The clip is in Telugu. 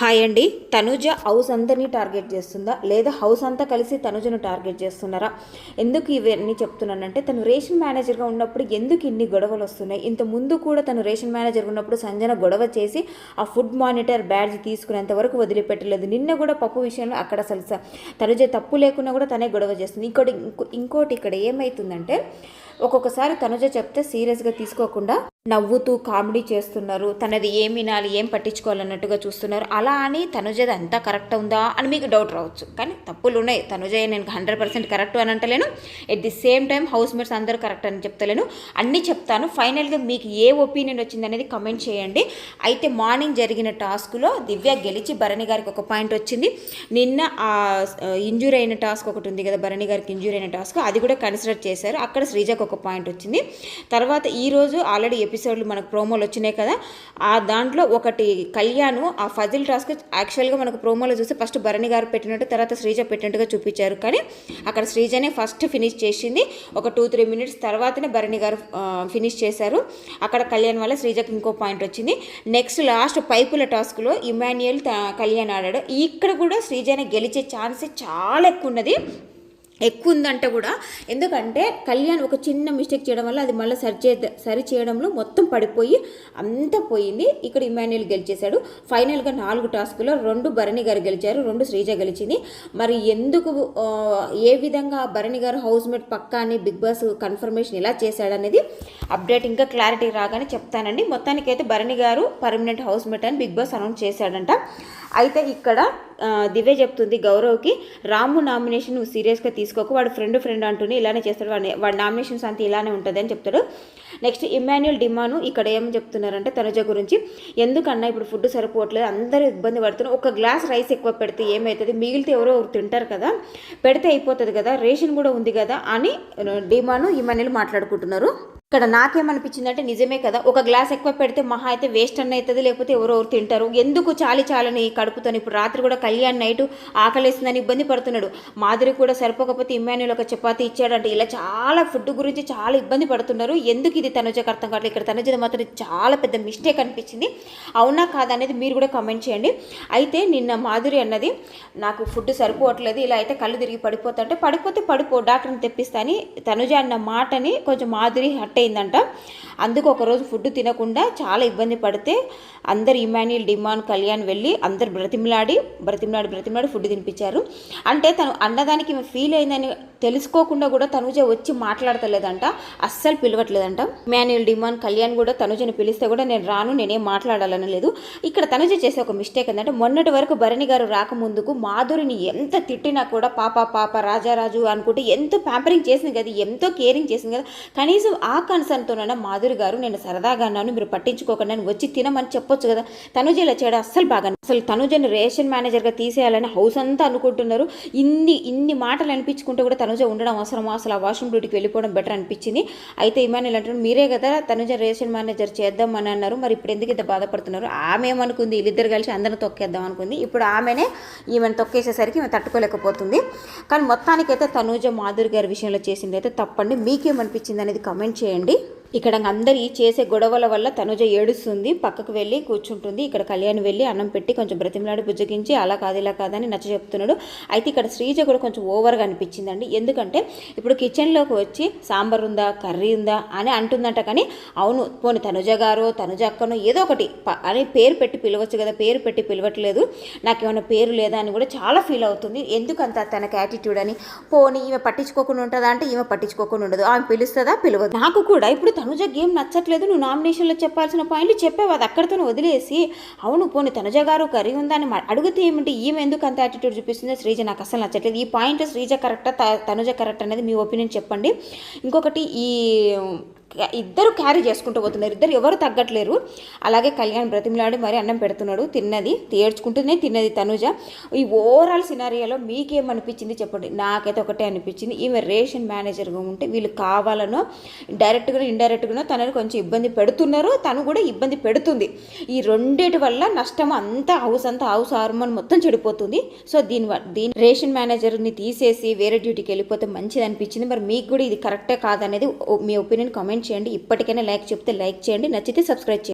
హాయ్ అండి. తనుజ హౌస్ అందరినీ టార్గెట్ చేస్తుందా? లేదా హౌస్ అంతా కలిసి తనుజను టార్గెట్ చేస్తున్నారా? ఎందుకు ఇవన్నీ చెప్తున్నానంటే తను రేషన్ మేనేజర్గా ఉన్నప్పుడు ఎందుకు ఇన్ని గొడవలు వస్తున్నాయి? ఇంత ముందు కూడా తను రేషన్ మేనేజర్ ఉన్నప్పుడు సంజన గొడవ చేసి ఆ ఫుడ్ మానిటర్ బ్యాడ్జ్ తీసుకునేంత వరకు వదిలిపెట్టలేదు. నిన్న కూడా పప్పు విషయంలో అక్కడ అసలు తనుజ తప్పు లేకున్నా కూడా తనే గొడవ చేస్తుంది. ఇంకోటి ఇంకో- ఇంకోటి ఇక్కడ ఏమవుతుందంటే ఒక్కొక్కసారి తనుజ చెప్తే సీరియస్గా తీసుకోకుండా నవ్వుతూ కామెడీ చేస్తున్నారు. తనది ఏం వినాలి ఏం పట్టించుకోవాలన్నట్టుగా చూస్తున్నారు. అలా అని తనుజది అంతా కరెక్ట్ ఉందా అని మీకు డౌట్ రావచ్చు. కానీ తప్పులు ఉన్నాయి తనుజయ నేను హండ్రెడ్ పర్సెంట్ కరెక్ట్ అని అంటలేను. At the same time housemates అందరూ కరెక్ట్ అని చెప్తలేను. అన్నీ చెప్తాను. ఫైనల్గా మీకు ఏ ఒపీనియన్ వచ్చింది అనేది కమెంట్ చేయండి. అయితే మార్నింగ్ జరిగిన టాస్క్లో దివ్య గెలిచి భరణి గారికి ఒక పాయింట్ వచ్చింది. నిన్న ఆ ఇంజూరీ అయిన టాస్క్ ఒకటి ఉంది కదా భరణి గారికి ఇంజూరీ అయిన టాస్క్ అది కూడా కన్సిడర్ చేశారు. అక్కడ శ్రీజకు ఒక పాయింట్ వచ్చింది. తర్వాత ఈరోజు ఆల్రెడీ ఎపిసోడ్లు మనకు ప్రోమోలు వచ్చినాయి కదా ఆ దాంట్లో ఒకటి కళ్యాణ్ ఆ ఫజిల్ టాస్క్ యాక్చువల్గా మనకు ప్రోమోలో చూస్తే ఫస్ట్ భరణి గారు పెట్టినట్టు తర్వాత శ్రీజ పెట్టినట్టుగా చూపించారు. కానీ అక్కడ శ్రీజనే ఫస్ట్ ఫినిష్ చేసింది. ఒక టూ త్రీ మినిట్స్ తర్వాతనే భరణి గారు ఫినిష్ చేశారు. అక్కడ కళ్యాణ్ వల్ల శ్రీజకి ఇంకో పాయింట్ వచ్చింది. నెక్స్ట్ లాస్ట్ పైపుల టాస్క్లో ఇమాన్యుయల్ కళ్యాణ్ ఆడాడు. ఇక్కడ కూడా శ్రీజనే గెలిచే ఛాన్స్ చాలా ఎక్కువ ఉన్నది. ఎక్కువ ఉందంటే కూడా ఎందుకంటే కళ్యాణ్ ఒక చిన్న మిస్టేక్ చేయడం వల్ల అది మళ్ళీ సరి చే సరి చేయడంలో మొత్తం పడిపోయి అంతా పోయింది. ఇక్కడ ఇమాన్యుయల్ గెలిచేశాడు. ఫైనల్గా నాలుగు టాస్కులో రెండు భరణి గారు గెలిచారు రెండు శ్రీజ గెలిచింది. మరి ఎందుకు ఏ విధంగా భరణి గారు హౌస్ మేట్ పక్కా అని బిగ్ బాస్ కన్ఫర్మేషన్ ఎలా చేశాడనేది అప్డేట్ ఇంకా క్లారిటీ రాగానే చెప్తానండి. మొత్తానికైతే భరణి గారు పర్మనెంట్ హౌస్ మేట్ అని బిగ్ బాస్ అనౌన్స్ చేశాడంట. అయితే ఇక్కడ దివ్య చెప్తుంది గౌరవ్కి రాము నామినేషన్ నువ్వు సీరియస్గా తీసుకోకు వాడు ఫ్రెండ్ ఫ్రెండ్ అంటూనే ఇలానే చేస్తాడు వాడి వాడి నామినేషన్స్ అంతా ఇలానే ఉంటుంది అని చెప్తాడు. నెక్స్ట్ ఇమాన్యుల్ డిమాను ఇక్కడ ఏం చెప్తున్నారంటే తనుజ గురించి ఎందుకన్నా ఇప్పుడు ఫుడ్ సరిపోవట్లేదు అందరూ ఇబ్బంది పడుతున్నారు ఒక గ్లాస్ రైస్ ఎక్కువ పెడితే ఏమవుతుంది మిగిలితే ఎవరో ఒకరు తింటారు కదా పెడితే అయిపోతుంది కదా రేషన్ కూడా ఉంది కదా అని డిమాను ఇమాన్యుల్ మాట్లాడుకుంటున్నారు. ఇక్కడ నాకేమనిపించింది అంటే నిజమే కదా ఒక గ్లాస్ ఎక్కువ పెడితే మహా అయితే వేస్ట్ అన్న అవుతుంది లేకపోతే ఎవరెవరు తింటారు. ఎందుకు చాలి చాలని కడుపుతాను ఇప్పుడు రాత్రి కూడా కళ్యాణ్ నైట్ ఆకలేసిందని ఇబ్బంది పడుతున్నాడు. మాధురి కూడా సరిపోకపోతే ఇమ్మాన్యుల్ ఒక చపాతి ఇచ్చాడంటే ఇలా చాలా ఫుడ్ గురించి చాలా ఇబ్బంది పడుతున్నారు. ఎందుకు ఇది తనుజకు అర్థం కావట్లేదు ఇక్కడ తనుజది మాత్రం చాలా పెద్ద మిస్టేక్ అనిపించింది. అవునా కాదా అనేది మీరు కూడా కమెంట్ చేయండి. అయితే నిన్న మాధురి అన్నది నాకు ఫుడ్ సరిపోవట్లేదు ఇలా అయితే కళ్ళు తిరిగి పడిపోతా అంటే పడిపోతే పడిపో డాక్టర్ని తెప్పిస్తా అని తనుజ అన్న మాటని కొంచెం మాధురి హట్ అయిందంట. అందుకు ఒకరోజు ఫుడ్ తినకుండా చాలా ఇబ్బంది పడితే అందరు ఇమాన్యుల్ డిమాన్ కళ్యాణ్ వెళ్ళి అందరు బ్రతిమలాడి బ్రతిమలాడి బ్రతిమలాడి ఫుడ్ తినిపించారు. అంటే తను అన్నదానికి ఫీల్ అయిందని తెలుసుకోకుండా కూడా తనుజ వచ్చి మాట్లాడతలేదంట. అస్సలు పిలవట్లేదంట. ఇమాన్యుల్ డిమాన్ కళ్యాణ్ కూడా తనుజని పిలిస్తే కూడా నేను రాను నేనేం మాట్లాడాలని లేదు. ఇక్కడ తనుజ చేసే ఒక మిస్టేక్ ఏంటంటే మొన్నటి వరకు భరణి గారు రాకముందుకు మాధురిని ఎంత తిట్టినా కూడా పాప పాప రాజారాజు అనుకుంటే ఎంతో ప్యాంపరింగ్ చేసింది కదా ఎంతో కేరింగ్ చేసింది కదా కనీసం ఆ కన్సర్న్తోనైనా మాధురి గారు నేను సరదాగా అన్నాను మీరు పట్టించుకోకుండా నేను వచ్చి తినమని చెప్పొచ్చు కదా. తనుజ ఇలా చేయడం అస్సలు బాగా అసలు తనుజను రేషన్ మేనేజర్గా తీసేయాలని హౌస్ అంతా అనుకుంటున్నారు. ఇన్ని ఇన్ని మాటలు అనిపించుకుంటే కూడా తనుజ ఉండడం అవసరమా? అసలు ఆ వాష్రూమ్ డ్యూటీకి వెళ్ళిపోవడం బెటర్ అనిపించింది. అయితే ఇమానుల్ అంటున్నారు మీరే కదా తనుజ రేషన్ మేనేజర్ చేద్దామని అన్నారు. మరి ఇప్పుడు ఎందుకు ఇంత బాధపడుతున్నారు? ఆమె ఏమనుకుంది? వీళ్ళిద్దరు కలిసి అందరిని తొక్కేద్దాం అనుకుంది. ఇప్పుడు ఆమెనే ఈమెను తొక్కేసేసరికి ఈమె తట్టుకోలేకపోతుంది. కానీ మొత్తానికైతే తనుజ మాధురి గారి విషయంలో చేసింది అయితే తప్పండి. మీకేమనిపించింది అనేది కమెంట్ చేయండి. చేయండి. ఇక్కడ అందరి చేసే గొడవల వల్ల తనుజ ఏడుస్తుంది పక్కకు వెళ్ళి కూర్చుంటుంది. ఇక్కడ కళ్యాణ్ వెళ్ళి అన్నం పెట్టి కొంచెం బ్రతిమలాడి బుజ్జగించి అలా కాదు ఇలా కాదని నచ్చ చెప్తున్నాడు. అయితే ఇక్కడ శ్రీజ కూడా కొంచెం ఓవర్గా అనిపించిందండి. ఎందుకంటే ఇప్పుడు కిచెన్లోకి వచ్చి సాంబార్ ఉందా? కర్రీ ఉందా? అని అంటుందంట. కానీ అవును పోనీ తనుజ గారు తనుజ అక్కను ఏదో ఒకటి ప- అని పేరు పెట్టి పిలవచ్చు కదా పేరు పెట్టి పిలవట్లేదు. నాకేమైనా పేరు లేదా అని కూడా చాలా ఫీల్ అవుతుంది. ఎందుకంత తనకి యాటిట్యూడ్ అని? పోనీ ఈమె పట్టించుకోకుండా ఉంటుందా అంటే ఈమె పట్టించుకోకుండా ఉండదు. ఆమె పిలుస్తుందా? పిలవదు. నాకు కూడా ఇప్పుడు తనుజ గేమ్ నచ్చట్లేదు నువ్వు నామినేషన్లో చెప్పాల్సిన పాయింట్లు చెప్పావు అది అక్కడితో వదిలేసి. అవును పోనీ తనుజ గారు కర్రీ ఉందా అని మా- అడిగితే ఏమిటి ఈమె ఎందుకు అంత యాటిట్యూడ్ చూపిస్తుంది? శ్రీజ నాకు అసలు నచ్చట్లేదు. ఈ పాయింట్ శ్రీజ కరెక్టా? త- తనుజ కరెక్ట్ అనేది మీ ఒపీనియన్ చెప్పండి. ఇంకొకటి ఈ ఇద్దరు క్యారీ చేసుకుంటూ పోతున్నారు. ఇద్దరు ఎవరు తగ్గట్లేరు. అలాగే కళ్యాణ్ బ్రతిమలాడి మరి అన్నం పెడుతున్నాడు. తిన్నది తేడ్చుకుంటూనే తిన్నది తనుజ. ఈ ఓవరాల్ సినారియాలో మీకేమనిపించింది చెప్పండి? నాకైతే ఒకటే అనిపించింది. ఈమె రేషన్ మేనేజర్గా ఉంటే వీళ్ళు కావాలనో డైరెక్ట్గానో ఇండైరెక్ట్గానో తనని కొంచెం ఇబ్బంది పెడుతున్నారు తను కూడా ఇబ్బంది పెడుతుంది. ఈ రెండిటి వల్ల నష్టం అంతా హౌస్ అంతా హౌస్ హార్మోన్ మొత్తం చెడిపోతుంది. సో దీని దీని రేషన్ మేనేజర్ని తీసేసి వేరే డ్యూటీకి వెళ్ళిపోతే మంచిది అనిపించింది మరి మీకు కూడా ఇది కరెక్టే కాదనేది మీ ఒపీనియన్ కామెంట్ చేయండి. ఇప్పటికైనా లైక్ చెప్తే లైక్ చేయండి. నచ్చితే సబ్స్క్రైబ్ చేయండి.